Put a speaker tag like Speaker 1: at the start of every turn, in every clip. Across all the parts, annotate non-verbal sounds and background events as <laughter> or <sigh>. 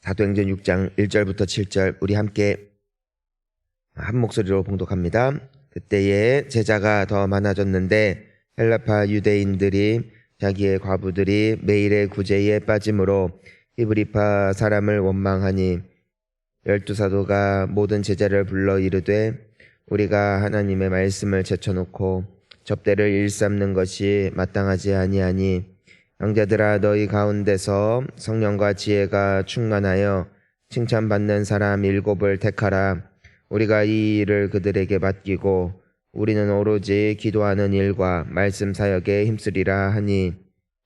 Speaker 1: 사도행전 6장 1절부터 7절 우리 함께 한 목소리로 봉독합니다. 그때에 제자가 더 많아졌는데 헬라파 유대인들이 자기의 과부들이 매일의 구제에 빠짐으로 히브리파 사람을 원망하니 열두 사도가 모든 제자를 불러 이르되 우리가 하나님의 말씀을 제쳐놓고 접대를 일삼는 것이 마땅하지 아니하니 형제들아 너희 가운데서 성령과 지혜가 충만하여 칭찬받는 사람 일곱을 택하라. 우리가 이 일을 그들에게 맡기고 우리는 오로지 기도하는 일과 말씀 사역에 힘쓰리라 하니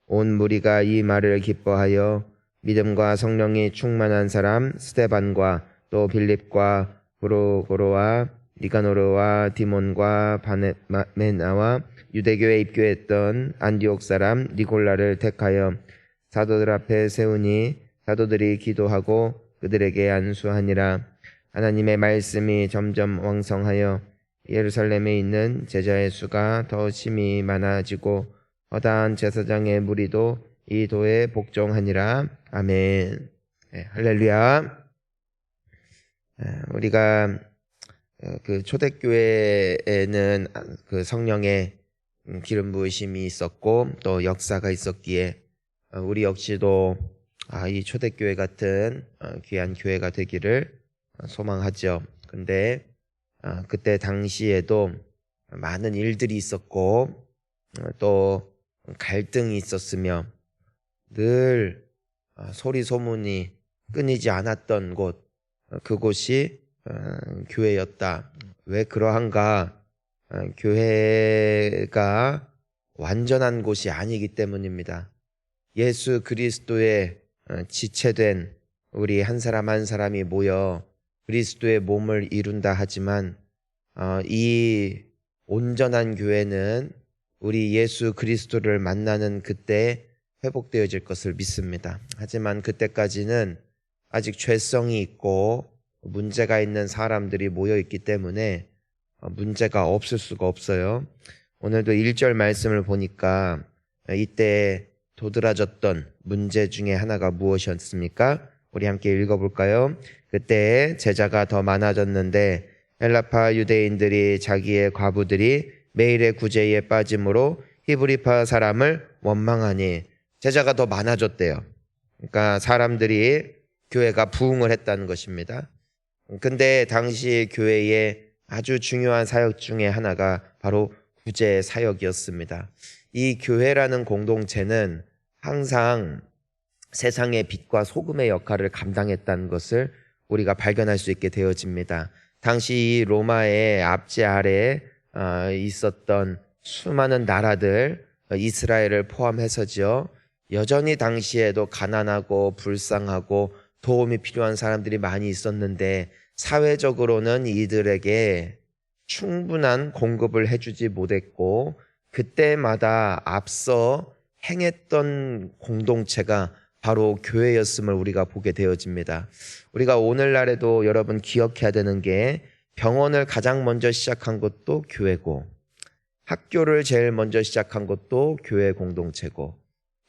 Speaker 1: 온 무리가 이 말을 기뻐하여 믿음과 성령이 충만한 사람 스테반과 또 빌립과 브로고로와 니가노르와 디몬과 바네나와 유대교에 입교했던 안디옥 사람 니골라를 택하여 사도들 앞에 세우니 사도들이 기도하고 그들에게 안수하니라. 하나님의 말씀이 점점 왕성하여 예루살렘에 있는 제자의 수가 더 심히 많아지고 허다한 제사장의 무리도 이 도에 복종하니라. 아멘. 네, 할렐루야. 에, 우리가 어, 그 초대교회에는 그 성령의 음, 기름 부으심이 있었고 또 역사가 있었기에 어, 우리 역시도 아, 이 초대교회 같은 어, 귀한 교회가 되기를 소망하죠. 근데 그때 당시에도 많은 일들이 있었고 또 갈등이 있었으며 늘 소리 소문이 끊이지 않았던 곳 그곳이 교회였다. 왜 그러한가? 교회가 완전한 곳이 아니기 때문입니다. 예수 그리스도의 지체된 우리 한 사람 한 사람이 모여 그리스도의 몸을 이룬다 하지만 이 온전한 교회는 우리 예수 그리스도를 만나는 그때 회복되어질 것을 믿습니다. 하지만 그때까지는 아직 죄성이 있고 문제가 있는 사람들이 모여 있기 때문에 어, 문제가 없을 수가 없어요. 오늘도 1절 말씀을 보니까 이때 도드라졌던 문제 중에 하나가 무엇이었습니까? 우리 함께 읽어볼까요? 그때 제자가 더 많아졌는데 헬라파 유대인들이 자기의 과부들이 매일의 구제에 빠짐으로 히브리파 사람을 원망하니 제자가 더 많아졌대요. 그러니까 사람들이 교회가 부흥을 했다는 것입니다. 근데 당시 교회에 아주 중요한 사역 중에 하나가 바로 구제 사역이었습니다. 이 교회라는 공동체는 항상 세상의 빛과 소금의 역할을 감당했다는 것을 우리가 발견할 수 있게 되어집니다. 당시 로마의 압제 아래 어, 있었던 수많은 나라들 이스라엘을 포함해서죠. 여전히 당시에도 가난하고 불쌍하고 도움이 필요한 사람들이 많이 있었는데 사회적으로는 이들에게 충분한 공급을 해주지 못했고 그때마다 앞서 행했던 공동체가 바로 교회였음을 우리가 보게 되어집니다. 우리가 오늘날에도 여러분 기억해야 되는 게 병원을 가장 먼저 시작한 것도 교회고 학교를 제일 먼저 시작한 것도 교회 공동체고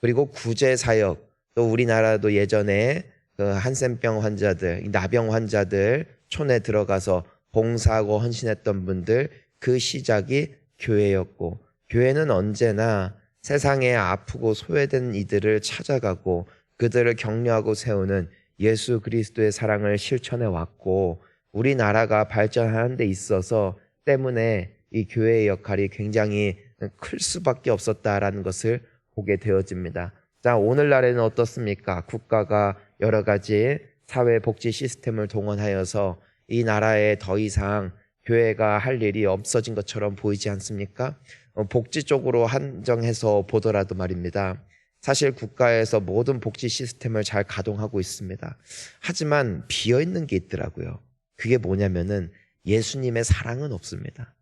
Speaker 1: 그리고 구제 사역 또 우리나라도 예전에 그 한센병 환자들, 나병 환자들 촌에 들어가서 봉사하고 헌신했던 분들 그 시작이 교회였고 교회는 언제나 세상에 아프고 소외된 이들을 찾아가고 그들을 격려하고 세우는 예수 그리스도의 사랑을 실천해 왔고 우리나라가 발전하는 데 있어서 때문에 이 교회의 역할이 굉장히 클 수밖에 없었다라는 것을 보게 되어집니다. 자, 오늘날에는 어떻습니까? 국가가 여러 가지 사회 복지 시스템을 동원하여서 이 나라에 더 이상 교회가 할 일이 없어진 것처럼 보이지 않습니까? 어, 복지 쪽으로 한정해서 보더라도 말입니다. 사실 국가에서 모든 복지 시스템을 잘 가동하고 있습니다. 하지만 비어 있는 게 있더라고요. 그게 뭐냐면은 예수님의 사랑은 없습니다.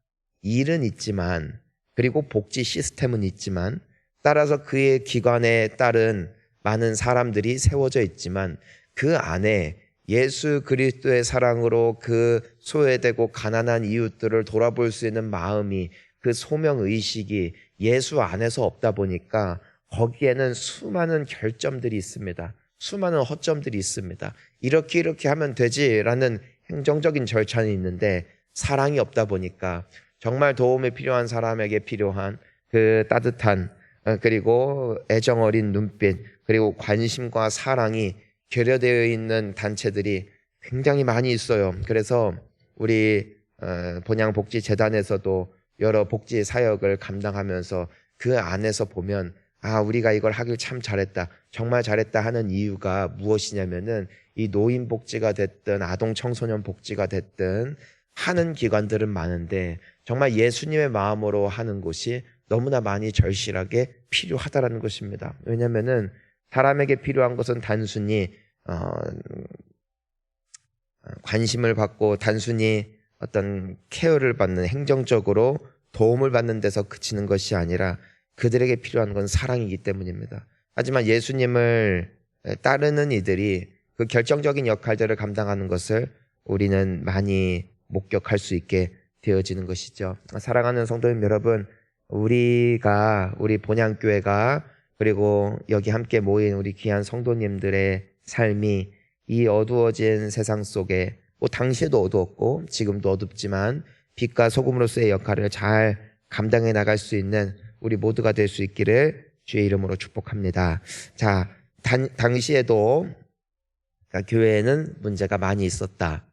Speaker 1: 일은 있지만 그리고 복지 시스템은 있지만 따라서 그의 기관에 따른 많은 사람들이 세워져 있지만 그 안에 예수 그리스도의 사랑으로 그 소외되고 가난한 이웃들을 돌아볼 수 있는 마음이 그 소명 의식이 예수 안에서 없다 보니까 거기에는 수많은 결점들이 있습니다. 수많은 허점들이 있습니다. 이렇게 이렇게 하면 되지라는 행정적인 절차는 있는데 사랑이 없다 보니까 정말 도움이 필요한 사람에게 필요한 그 따뜻한 어, 그리고 애정 어린 눈빛 그리고 관심과 사랑이 결여되어 있는 단체들이 굉장히 많이 있어요. 그래서 우리 어, 본양복지재단에서도 여러 복지 사역을 감당하면서 그 안에서 보면 아 우리가 이걸 하길 참 잘했다 정말 잘했다 하는 이유가 무엇이냐면은 이 노인 복지가 됐든 아동 청소년 복지가 됐든 하는 기관들은 많은데 정말 예수님의 마음으로 하는 곳이 너무나 많이 절실하게 필요하다라는 것입니다. 왜냐하면은 사람에게 필요한 것은 단순히 어, 관심을 받고 단순히 어떤 케어를 받는 행정적으로 도움을 받는 데서 그치는 것이 아니라 그들에게 필요한 건 사랑이기 때문입니다. 하지만 예수님을 따르는 이들이 그 결정적인 역할들을 감당하는 것을 우리는 많이 목격할 수 있게 되어지는 것이죠. 사랑하는 성도님 여러분, 우리가 우리 본향 교회가 그리고 여기 함께 모인 우리 귀한 성도님들의 삶이 이 어두워진 세상 속에 뭐 당시에도 어두웠고 지금도 어둡지만 빛과 소금으로서의 역할을 잘 감당해 나갈 수 있는 우리 모두가 될 수 있기를 주의 이름으로 축복합니다. 자, 단, 당시에도 그러니까 교회에는 문제가 많이 있었다.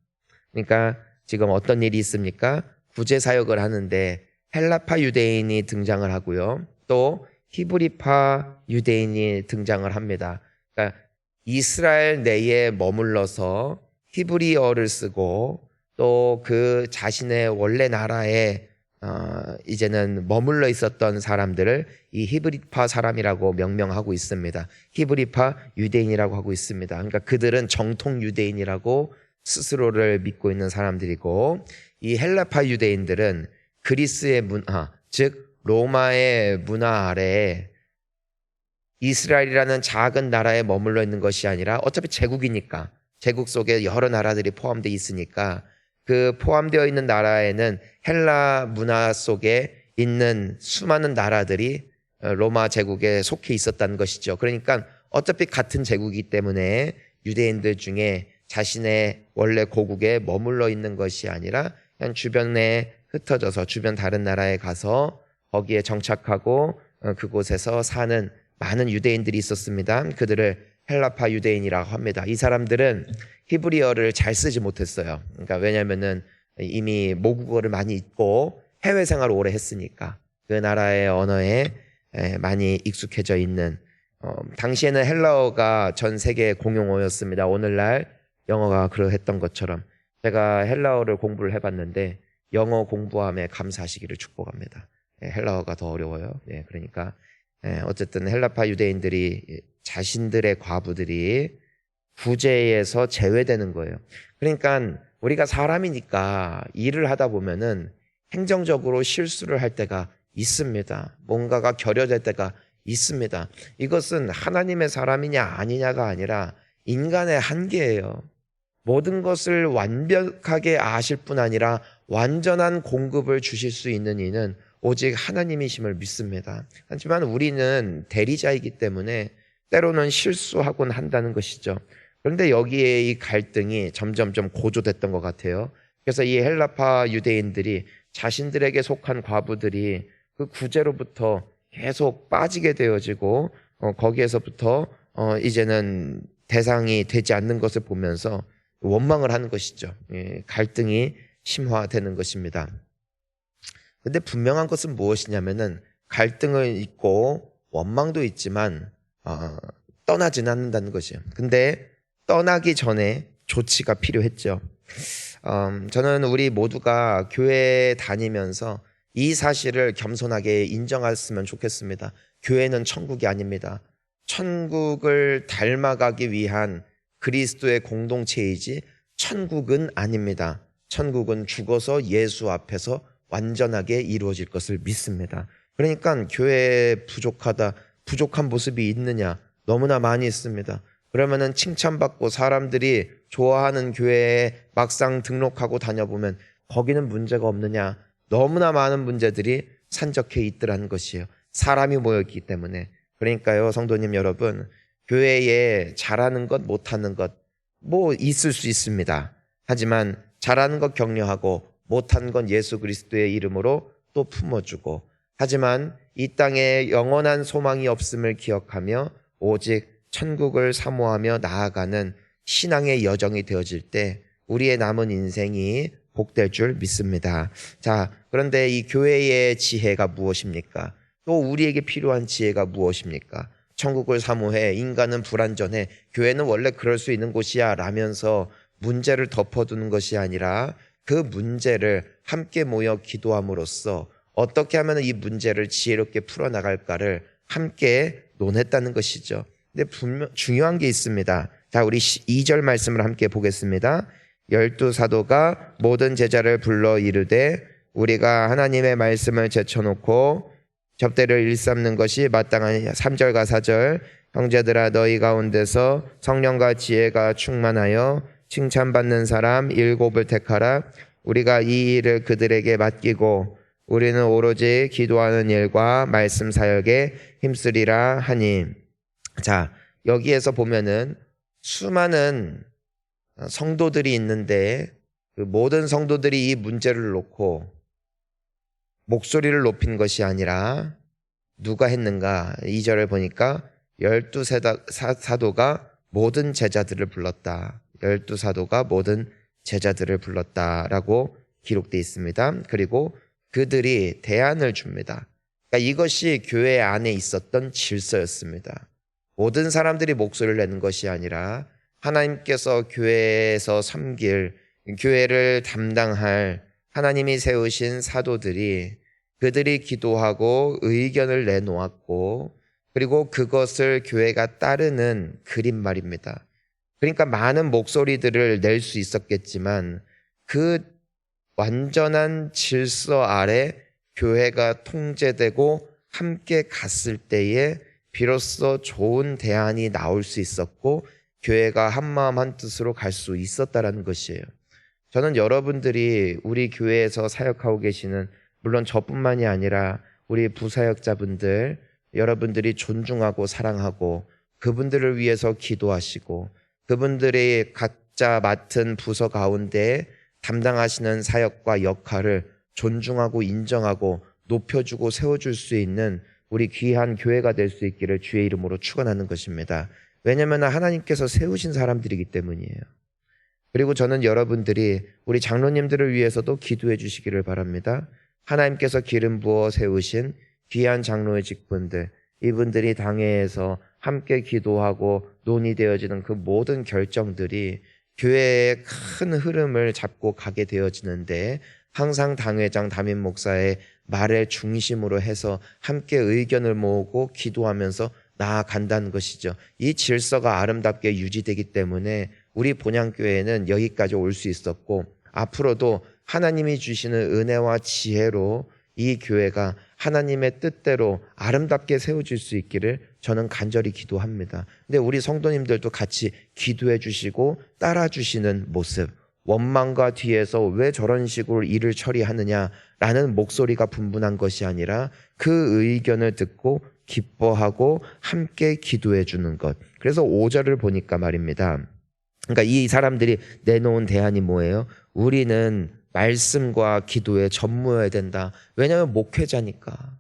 Speaker 1: 그러니까 지금 어떤 일이 있습니까? 구제 사역을 하는데 헬라파 유대인이 등장을 하고요. 또 히브리파 유대인이 등장을 합니다. 그러니까 이스라엘 내에 머물러서 히브리어를 쓰고 또 그 자신의 원래 나라에 어, 이제는 머물러 있었던 사람들을 이 히브리파 사람이라고 명명하고 있습니다. 히브리파 유대인이라고 하고 있습니다. 그러니까 그들은 정통 유대인이라고 스스로를 믿고 있는 사람들이고 이 헬라파 유대인들은 그리스의 문화, 즉 로마의 문화 아래에 이스라엘이라는 작은 나라에 머물러 있는 것이 아니라 어차피 제국이니까 제국 속에 여러 나라들이 포함되어 있으니까 그 포함되어 있는 나라에는 헬라 문화 속에 있는 수많은 나라들이 로마 제국에 속해 있었다는 것이죠. 그러니까 어차피 같은 제국이기 때문에 유대인들 중에 자신의 원래 고국에 머물러 있는 것이 아니라 그냥 주변에 흩어져서 주변 다른 나라에 가서 거기에 정착하고 어, 그곳에서 사는 많은 유대인들이 있었습니다. 그들을 헬라파 유대인이라고 합니다. 이 사람들은 히브리어를 잘 쓰지 못했어요. 그러니까 왜냐면은 이미 모국어를 많이 읽고 해외 생활을 오래 했으니까 그 나라의 언어에 많이 익숙해져 있는 어, 당시에는 헬라어가 전 세계 공용어였습니다. 오늘날 영어가 그러했던 것처럼 제가 헬라어를 공부를 해봤는데 영어 공부함에 감사하시기를 축복합니다. 예, 헬라어가 더 어려워요. 예, 그러니까 예, 어쨌든 헬라파 유대인들이 자신들의 과부들이 구제에서 제외되는 거예요. 그러니까 우리가 사람이니까 일을 하다 보면은 행정적으로 실수를 할 때가 있습니다. 뭔가가 결여될 때가 있습니다. 이것은 하나님의 사람이냐 아니냐가 아니라 인간의 한계예요. 모든 것을 완벽하게 아실 뿐 아니라 완전한 공급을 주실 수 있는 이는 오직 하나님이심을 믿습니다. 하지만 우리는 대리자이기 때문에 때로는 실수하곤 한다는 것이죠. 그런데 여기에 이 갈등이 점점점 고조됐던 것 같아요. 그래서 이 헬라파 유대인들이 자신들에게 속한 과부들이 그 구제로부터 계속 빠지게 되어지고 어, 거기에서부터 어, 이제는 대상이 되지 않는 것을 보면서 원망을 하는 것이죠. 예, 갈등이 심화되는 것입니다. 근데 분명한 것은 무엇이냐면은 갈등을 있고 원망도 있지만 어, 떠나지는 않는다는 것이에요. 근데 떠나기 전에 조치가 필요했죠. 음, 저는 우리 모두가 교회 다니면서 이 사실을 겸손하게 인정했으면 좋겠습니다. 교회는 천국이 아닙니다. 천국을 닮아가기 위한 그리스도의 공동체이지 천국은 아닙니다. 천국은 죽어서 예수 앞에서 완전하게 이루어질 것을 믿습니다. 그러니까 교회에 부족하다, 부족한 모습이 있느냐? 너무나 많이 있습니다. 그러면은 칭찬받고 사람들이 좋아하는 교회에 막상 등록하고 다녀보면 거기는 문제가 없느냐? 너무나 많은 문제들이 산적해 있더라는 것이에요. 사람이 모였기 때문에. 그러니까요, 성도님 여러분, 교회에 잘하는 것, 못하는 것, 뭐 있을 수 있습니다. 하지만 잘하는 것 격려하고 못한 건 예수 그리스도의 이름으로 또 품어주고 하지만 이 땅에 영원한 소망이 없음을 기억하며 오직 천국을 사모하며 나아가는 신앙의 여정이 되어질 때 우리의 남은 인생이 복될 줄 믿습니다. 자, 그런데 이 교회의 지혜가 무엇입니까? 또 우리에게 필요한 지혜가 무엇입니까? 천국을 사모해 인간은 불완전해 교회는 원래 그럴 수 있는 곳이야 라면서 문제를 덮어두는 것이 아니라 그 문제를 함께 모여 기도함으로써 어떻게 하면 이 문제를 지혜롭게 풀어나갈까를 함께 논했다는 것이죠. 근데 분명 중요한 게 있습니다. 자, 우리 2절 말씀을 함께 보겠습니다. 열두 사도가 모든 제자를 불러 이르되 우리가 하나님의 말씀을 제쳐놓고 접대를 일삼는 것이 마땅한 3절과 4절 형제들아 너희 가운데서 성령과 지혜가 충만하여 칭찬받는 사람 일곱을 택하라 우리가 이 일을 그들에게 맡기고 우리는 오로지 기도하는 일과 말씀 사역에 힘쓰리라 하니 자 여기에서 보면은 수많은 성도들이 있는데 그 모든 성도들이 이 문제를 놓고 목소리를 높인 것이 아니라 누가 했는가? 2절을 보니까 열두 사도가 모든 제자들을 불렀다. 열두 사도가 모든 제자들을 불렀다라고 기록되어 있습니다. 그리고 그들이 대안을 줍니다. 그러니까 이것이 교회 안에 있었던 질서였습니다. 모든 사람들이 목소리를 내는 것이 아니라 하나님께서 교회에서 섬길 교회를 담당할 하나님이 세우신 사도들이 그들이 기도하고 의견을 내놓았고 그리고 그것을 교회가 따르는 그림 말입니다. 그러니까 많은 목소리들을 낼 수 있었겠지만 그 완전한 질서 아래 교회가 통제되고 함께 갔을 때에 비로소 좋은 대안이 나올 수 있었고 교회가 한마음 한뜻으로 갈 수 있었다라는 것이에요. 저는 여러분들이 우리 교회에서 사역하고 계시는 물론 저뿐만이 아니라 우리 부사역자분들 여러분들이 존중하고 사랑하고 그분들을 위해서 기도하시고 그분들이 각자 맡은 부서 가운데 담당하시는 사역과 역할을 존중하고 인정하고 높여주고 세워줄 수 있는 우리 귀한 교회가 될 수 있기를 주의 이름으로 축원하는 것입니다. 왜냐하면 하나님께서 세우신 사람들이기 때문이에요. 그리고 저는 여러분들이 우리 장로님들을 위해서도 기도해 주시기를 바랍니다. 하나님께서 기름 부어 세우신 귀한 장로의 직분들, 이분들이 당회에서 함께 기도하고 논의되어지는 그 모든 결정들이 교회의 큰 흐름을 잡고 가게 되어지는데 항상 당회장 담임 목사의 말을 중심으로 해서 함께 의견을 모으고 기도하면서 나아간다는 것이죠. 이 질서가 아름답게 유지되기 때문에 우리 본향교회는 여기까지 올 수 있었고 앞으로도 하나님이 주시는 은혜와 지혜로 이 교회가 하나님의 뜻대로 아름답게 세워질 수 있기를 저는 간절히 기도합니다. 근데 우리 성도님들도 같이 기도해 주시고 따라 주시는 모습, 원망과 뒤에서 왜 저런 식으로 일을 처리하느냐라는 목소리가 분분한 것이 아니라 그 의견을 듣고 기뻐하고 함께 기도해 주는 것. 그래서 5절을 보니까 말입니다. 그러니까 이 사람들이 내놓은 대안이 뭐예요? 우리는 말씀과 기도에 전무해야 된다. 왜냐하면 목회자니까.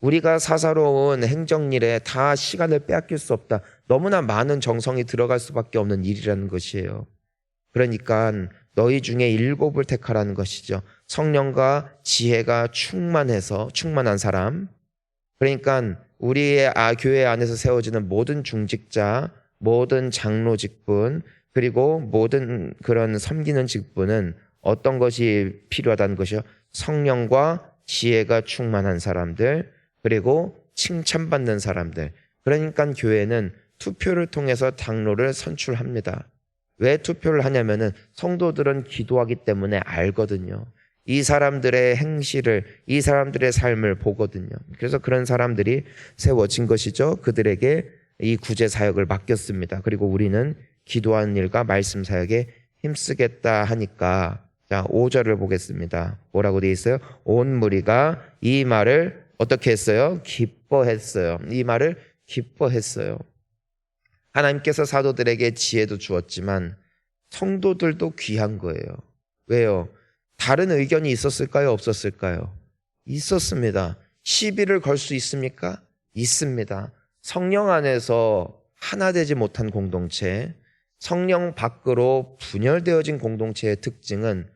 Speaker 1: 우리가 사사로운 행정일에 다 시간을 빼앗길 수 없다. 너무나 많은 정성이 들어갈 수밖에 없는 일이라는 것이에요. 그러니까 너희 중에 일곱을 택하라는 것이죠. 성령과 지혜가 충만해서 충만한 사람. 그러니까 우리의 아, 교회 안에서 세워지는 모든 중직자, 모든 장로 직분, 그리고 모든 그런 섬기는 직분은 어떤 것이 필요하다는 것이요? 성령과 지혜가 충만한 사람들, 그리고 칭찬받는 사람들. 그러니까 교회는 투표를 통해서 장로를 선출합니다. 왜 투표를 하냐면은 성도들은 기도하기 때문에 알거든요. 이 사람들의 행실을, 이 사람들의 삶을 보거든요. 그래서 그런 사람들이 세워진 것이죠. 그들에게 이 구제 사역을 맡겼습니다. 그리고 우리는 기도하는 일과 말씀 사역에 힘쓰겠다 하니까 자, 5절을 보겠습니다. 뭐라고 되어 있어요? 온 무리가 이 말을 어떻게 했어요? 기뻐했어요. 이 말을 기뻐했어요. 하나님께서 사도들에게 지혜도 주었지만 성도들도 귀한 거예요. 왜요? 다른 의견이 있었을까요? 없었을까요? 있었습니다. 시비를 걸 수 있습니까? 있습니다. 성령 안에서 하나 되지 못한 공동체, 성령 밖으로 분열되어진 공동체의 특징은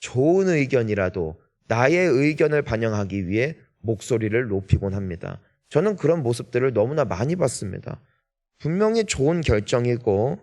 Speaker 1: 좋은 의견이라도 나의 의견을 반영하기 위해 목소리를 높이곤 합니다. 저는 그런 모습들을 너무나 많이 봤습니다. 분명히 좋은 결정이고,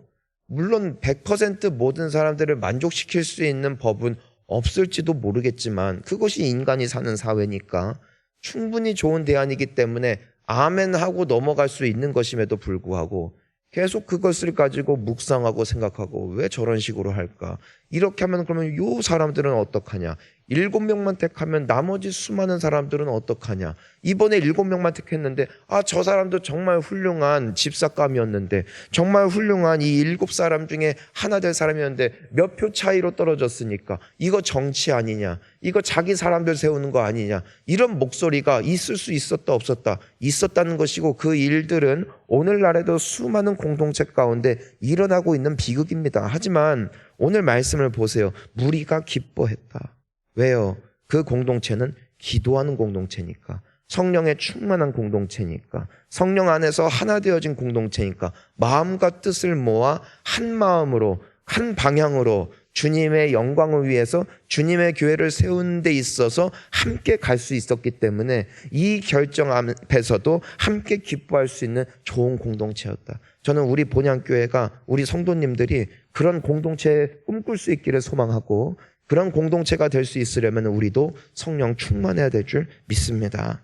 Speaker 1: 물론 100% 모든 사람들을 만족시킬 수 있는 법은 없을지도 모르겠지만, 그것이 인간이 사는 사회니까 충분히 좋은 대안이기 때문에 아멘 하고 넘어갈 수 있는 것임에도 불구하고 계속 그것을 가지고 묵상하고 생각하고 왜 저런 식으로 할까? 이렇게 하면 그러면 요 사람들은 어떡하냐? 일곱 명만 택하면 나머지 수많은 사람들은 어떡하냐? 이번에 일곱 명만 택했는데 아 저 사람도 정말 훌륭한 집사감이었는데 정말 훌륭한 이 일곱 사람 중에 하나 될 사람이었는데 몇 표 차이로 떨어졌으니까 이거 정치 아니냐? 이거 자기 사람들 세우는 거 아니냐? 이런 목소리가 있을 수 있었다 없었다 있었다는 것이고 그 일들은 오늘날에도 수많은 공동체 가운데 일어나고 있는 비극입니다. 하지만 오늘 말씀을 보세요. 무리가 기뻐했다. 왜요? 그 공동체는 기도하는 공동체니까. 성령에 충만한 공동체니까. 성령 안에서 하나 되어진 공동체니까. 마음과 뜻을 모아 한 마음으로, 한 방향으로 주님의 영광을 위해서 주님의 교회를 세운 데 있어서 함께 갈 수 있었기 때문에 이 결정 앞에서도 함께 기뻐할 수 있는 좋은 공동체였다. 저는 우리 본향교회가 우리 성도님들이 그런 공동체 꿈꿀 수 있기를 소망하고 그런 공동체가 될 수 있으려면 우리도 성령 충만해야 될 줄 믿습니다.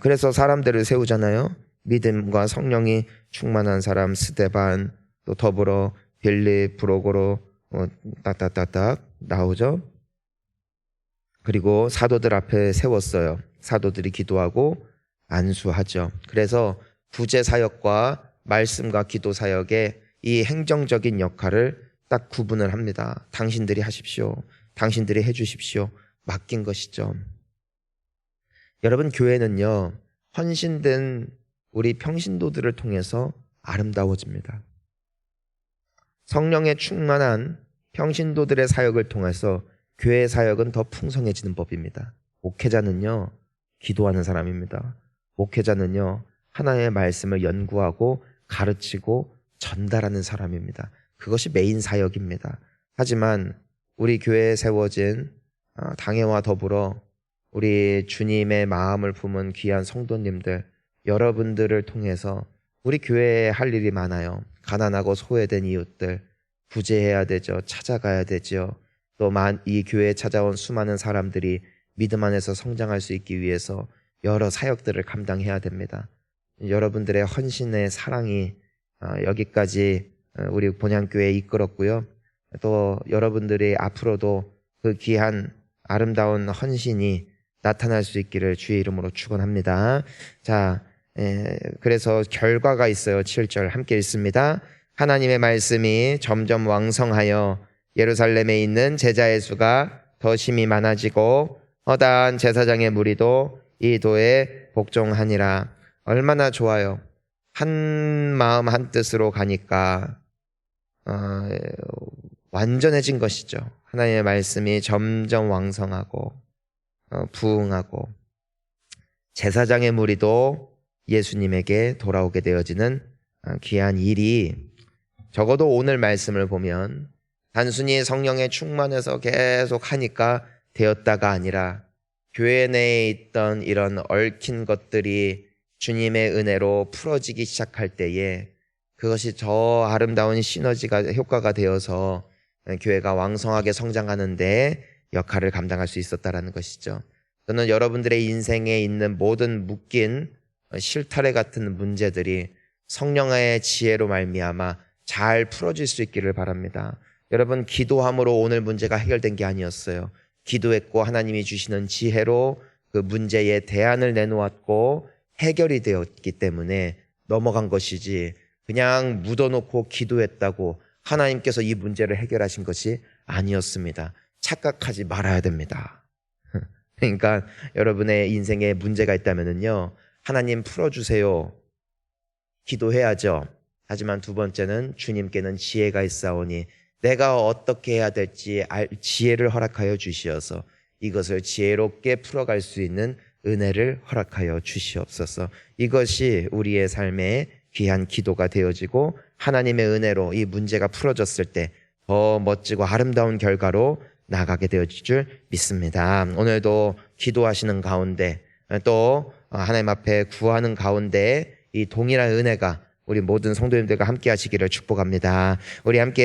Speaker 1: 그래서 사람들을 세우잖아요. 믿음과 성령이 충만한 사람 스데반 또 더불어 빌립 브로고로 어, 딱딱딱딱 나오죠. 그리고 사도들 앞에 세웠어요. 사도들이 기도하고 안수하죠. 그래서 구제 사역과 말씀과 기도 사역의 이 행정적인 역할을 딱 구분을 합니다. 당신들이 하십시오. 당신들이 해주십시오. 맡긴 것이죠. 여러분, 교회는요, 헌신된 우리 평신도들을 통해서 아름다워집니다. 성령의 충만한 평신도들의 사역을 통해서 교회 사역은 더 풍성해지는 법입니다. 목회자는요, 기도하는 사람입니다. 목회자는요, 하나님의 말씀을 연구하고 가르치고 전달하는 사람입니다. 그것이 메인 사역입니다. 하지만 우리 교회에 세워진 어, 당회와 더불어 우리 주님의 마음을 품은 귀한 성도님들, 여러분들을 통해서 우리 교회에 할 일이 많아요. 가난하고 소외된 이웃들 구제해야 되죠. 찾아가야 되죠. 또 이 교회에 찾아온 수많은 사람들이 믿음 안에서 성장할 수 있기 위해서 여러 사역들을 감당해야 됩니다. 여러분들의 헌신의 사랑이 어, 여기까지 어, 우리 본향교회에 이끌었고요. 또 여러분들이 앞으로도 그 귀한 아름다운 헌신이 나타날 수 있기를 주의 이름으로 축원합니다. 자, 에, 그래서 결과가 있어요. 7절 함께 읽습니다. 하나님의 말씀이 점점 왕성하여 예루살렘에 있는 제자의 수가 더 심히 많아지고 허다한 제사장의 무리도 이 도에 복종하니라. 얼마나 좋아요. 한 마음 한 뜻으로 가니까 어, 완전해진 것이죠. 하나님의 말씀이 점점 왕성하고 어, 부흥하고 제사장의 무리도 예수님에게 돌아오게 되어지는 어, 귀한 일이 적어도 오늘 말씀을 보면 단순히 성령에 충만해서 계속 하니까 되었다가 아니라 교회 내에 있던 이런 얽힌 것들이 주님의 은혜로 풀어지기 시작할 때에 그것이 저 아름다운 시너지가 효과가 되어서 교회가 왕성하게 성장하는데 역할을 감당할 수 있었다라는 것이죠. 저는 여러분들의 인생에 있는 모든 묶인 실타래 같은 문제들이 성령의 지혜로 말미암아 잘 풀어질 수 있기를 바랍니다. 여러분 기도함으로 오늘 문제가 해결된 게 아니었어요. 기도했고 하나님이 주시는 지혜로 그 문제에 대안을 내놓았고 해결이 되었기 때문에 넘어간 것이지 그냥 묻어놓고 기도했다고 하나님께서 이 문제를 해결하신 것이 아니었습니다. 착각하지 말아야 됩니다. <laughs> 그러니까 여러분의 인생에 문제가 있다면요. 하나님 풀어주세요. 기도해야죠. 하지만 두 번째는 주님께는 지혜가 있사오니 내가 어떻게 해야 될지 알 지혜를 허락하여 주시어서 이것을 지혜롭게 풀어갈 수 있는 은혜를 허락하여 주시옵소서. 이것이 우리의 삶의 귀한 기도가 되어지고 하나님의 은혜로 이 문제가 풀어졌을 때 더 멋지고 아름다운 결과로 나가게 되어질 줄 믿습니다. 오늘도 기도하시는 가운데 또 하나님 앞에 구하는 가운데 이 동일한 은혜가 우리 모든 성도님들과 함께 하시기를 축복합니다. 우리 함께